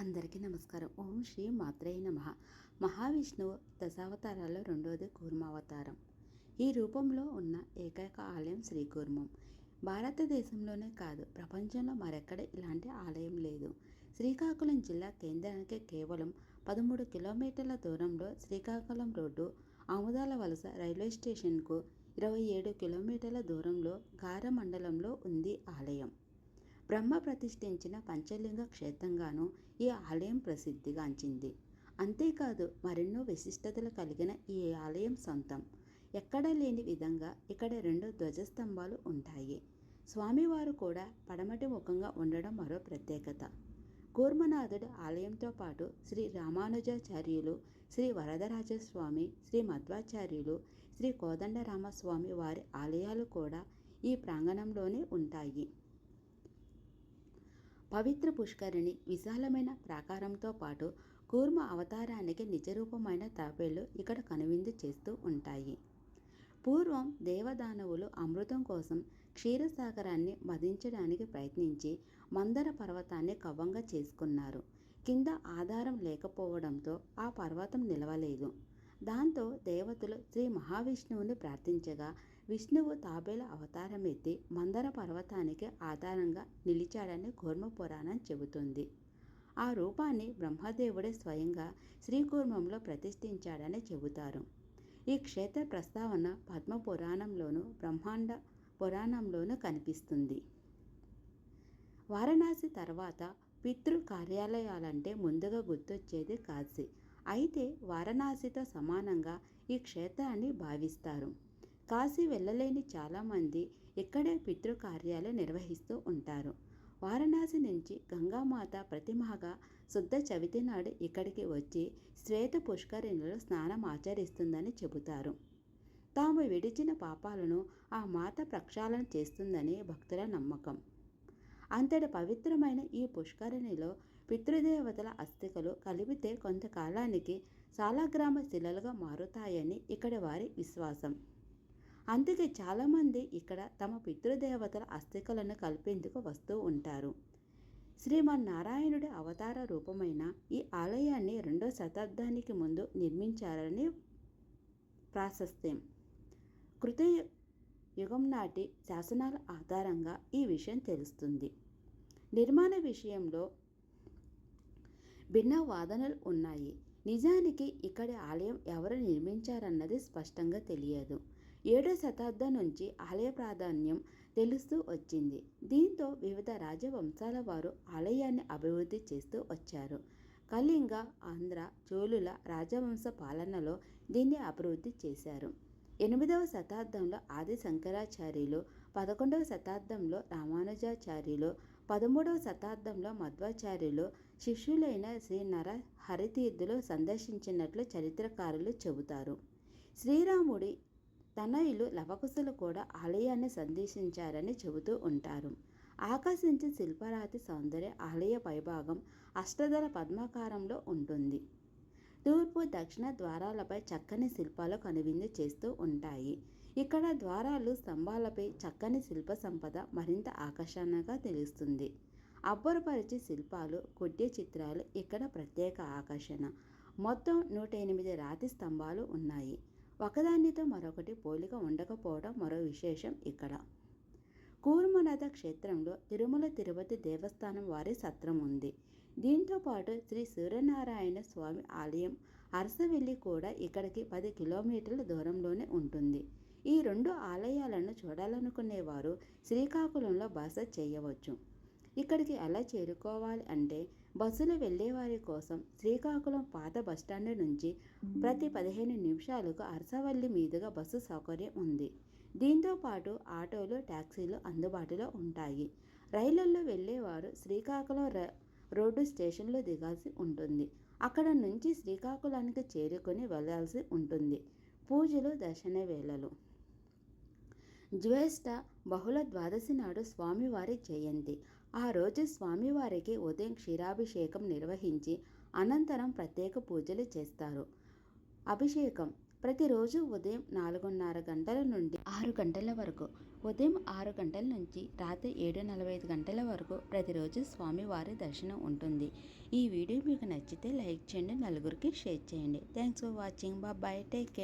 అందరికీ నమస్కారం. ఓం శ్రీ మాత్రే నమ. మహావిష్ణువు దశావతారాల్లో రెండవది కూర్మావతారం. ఈ రూపంలో ఉన్న ఏకైక ఆలయం శ్రీకూర్మం భారతదేశంలోనే కాదు ప్రపంచంలో మరెక్కడ ఇలాంటి ఆలయం లేదు. శ్రీకాకుళం జిల్లా కేంద్రానికి కేవలం పదమూడు కిలోమీటర్ల దూరంలో శ్రీకాకుళం రోడ్డు ఆముదాల వలస రైల్వే స్టేషన్కు ఇరవై ఏడు కిలోమీటర్ల దూరంలో గార మండలంలో ఉంది ఆలయం. బ్రహ్మ ప్రతిష్ఠించిన పంచలింగ క్షేత్రంగాను ఈ ఆలయం ప్రసిద్ధిగాంచింది అంతేకాదు మరెన్నో విశిష్టతలు కలిగిన ఈ ఆలయం సొంతం. ఎక్కడా లేని విధంగా ఇక్కడ రెండు ధ్వజస్తంభాలు ఉంటాయి. స్వామివారు కూడా పడమటి ముఖంగా ఉండడం మరో ప్రత్యేకత. కూర్మనాథుడు ఆలయంతో పాటు శ్రీ రామానుజాచార్యులు శ్రీ వరదరాజస్వామి శ్రీ మధ్వాచార్యులు శ్రీ కోదండరామస్వామి వారి ఆలయాలు కూడా ఈ ప్రాంగణంలోనే ఉంటాయి. పవిత్ర పుష్కరిణి విశాలమైన ప్రాకారంతో పాటు కూర్మ అవతారానికి నిజరూపమైన తాపేళ్ళు ఇక్కడ కనువిందు చేస్తూ ఉంటాయి. పూర్వం దేవదానవులు అమృతం కోసం క్షీరసాగరాన్ని వధించడానికి ప్రయత్నించి మందర పర్వతాన్ని కవ్వంగా చేసుకున్నారు. కింద ఆధారం లేకపోవడంతో ఆ పర్వతం నిలవలేదు. దాంతో దేవతలు శ్రీ మహావిష్ణువుని ప్రార్థించగా విష్ణువు తాబేల అవతారం ఎత్తి మందర పర్వతానికి ఆధారంగా నిలిచాడని కూర్మ పురాణం చెబుతుంది. ఆ రూపాన్ని బ్రహ్మదేవుడే స్వయంగా శ్రీకూర్మంలో ప్రతిష్ఠించాడని చెబుతారు. ఈ క్షేత్ర ప్రస్తావన పద్మ పురాణంలోను బ్రహ్మాండ పురాణంలోనూ కనిపిస్తుంది. వారణాసి తర్వాత పితృ కార్యాలయాలంటే ముందుగా గుర్తొచ్చేది కాశీ. అయితే వారణాసితో సమానంగా ఈ క్షేత్రాన్ని భావిస్తారు. కాశీ వెళ్ళలేని చాలామంది ఇక్కడే పితృకార్యాలు నిర్వహిస్తూ ఉంటారు. వారణాసి నుంచి గంగామాత ప్రతిమగా శుద్ధ చవితి నాడు ఇక్కడికి వచ్చి శ్వేత పుష్కరిణిలో స్నానం ఆచరిస్తుందని చెబుతారు. తాము విడిచిన పాపాలను ఆ మాత ప్రక్షాళన చేస్తుందని భక్తుల నమ్మకం. అంతటి పవిత్రమైన ఈ పుష్కరిణిలో పితృదేవతల అస్థికలు కలిపితే కొంతకాలానికి సాలగ్రామ శిలలుగా మారుతాయని ఇక్కడ వారి విశ్వాసం. అందుకే చాలామంది ఇక్కడ తమ పితృదేవతల అస్థికలను కలిపేందుకు వస్తూ ఉంటారు. శ్రీమన్నారాయణుడి అవతార రూపమైన ఈ ఆలయాన్ని రెండో శతాబ్దానికి ముందు నిర్మించారని ప్రాశస్త్యం. కృత యుగం నాటి శాసనాల ఆధారంగా ఈ విషయం తెలుస్తుంది. నిర్మాణ విషయంలో భిన్న వాదనలు ఉన్నాయి. నిజానికి ఇక్కడి ఆలయం ఎవరు నిర్మించారన్నది స్పష్టంగా తెలియదు. ఏడో శతాబ్దం నుంచి ఆలయ ప్రాధాన్యం తెలుస్తూ వచ్చింది. దీంతో వివిధ రాజవంశాల వారు ఆలయాన్ని అభివృద్ధి చేస్తూ వచ్చారు. కళింగ ఆంధ్ర చోళుల రాజవంశ పాలనలో దీన్ని అభివృద్ధి చేశారు. ఎనిమిదవ శతాబ్దంలో ఆది శంకరాచార్యులు పదకొండవ శతాబ్దంలో రామానుజాచార్యులు పదమూడవ శతాబ్దంలో మధ్వాచార్యులు శిష్యులైన శ్రీ నర హరితీర్థులు సందర్శించినట్లు చరిత్రకారులు చెబుతారు. శ్రీరాముడి తనయులు లవకుశులు కూడా ఆలయాన్ని సందర్శించారని చెబుతూ ఉంటారు. ఆకర్షించే శిల్పరాతి సౌందర్య ఆలయ పైభాగం అష్టదళ పద్మాకారంలో ఉంటుంది. తూర్పు దక్షిణ ద్వారాలపై చక్కని శిల్పాలు కనువిందు చేస్తూ ఉంటాయి. ఇక్కడ ద్వారాలు స్తంభాలపై చక్కని శిల్ప సంపద మరింత ఆకర్షణగా తెలుస్తుంది. అబ్బురపరిచే శిల్పాలు కుడ్య చిత్రాలు ఇక్కడ ప్రత్యేక ఆకర్షణ. మొత్తం నూట ఎనిమిది రాతి స్తంభాలు ఉన్నాయి. ఒకదానితో మరొకటి పోలిక ఉండకపోవడం మరో విశేషం ఇక్కడ. కూర్మనాథ క్షేత్రంలో తిరుమల తిరుపతి దేవస్థానం వారి సత్రం ఉంది. దీంతో పాటు శ్రీ సూర్యనారాయణ స్వామి ఆలయం అరసవెల్లి కూడా ఇక్కడికి పది కిలోమీటర్ల దూరంలోనే ఉంటుంది. ఈ రెండు ఆలయాలను చూడాలనుకునేవారు శ్రీకాకుళంలో బస చేయవచ్చు. ఇక్కడికి ఎలా చేరుకోవాలి అంటే బస్సులు వెళ్ళేవారి కోసం శ్రీకాకుళం పాత బస్టాండ్ నుంచి ప్రతి పదిహేను నిమిషాలకు అరసవల్లి మీదుగా బస్సు సౌకర్యం ఉంది. దీంతో పాటు ఆటోలు ట్యాక్సీలు అందుబాటులో ఉంటాయి. రైళ్ళలో వెళ్ళేవారు శ్రీకాకుళం రోడ్డు స్టేషన్లో దిగాల్సి ఉంటుంది. అక్కడ నుంచి శ్రీకాకుళానికి చేరుకొని వెళ్ళాల్సి ఉంటుంది. పూజలు దర్శన వేళలు. జ్యేష్ఠ బహుళ ద్వాదశి నాడు స్వామివారి జయంతి. ఆ రోజు స్వామివారికి ఉదయం క్షీరాభిషేకం నిర్వహించి అనంతరం ప్రత్యేక పూజలు చేస్తారు. అభిషేకం ప్రతిరోజు ఉదయం నాలుగున్నర గంటల నుండి ఆరు గంటల వరకు ఉదయం ఆరు గంటల నుంచి రాత్రి ఏడు నలభై ఐదు గంటల వరకు ప్రతిరోజు స్వామివారి దర్శనం ఉంటుంది. ఈ వీడియో మీకు నచ్చితే లైక్ చేయండి నలుగురికి షేర్ చేయండి. Thanks for watching. బాబాయ్ టేక్ కేర్.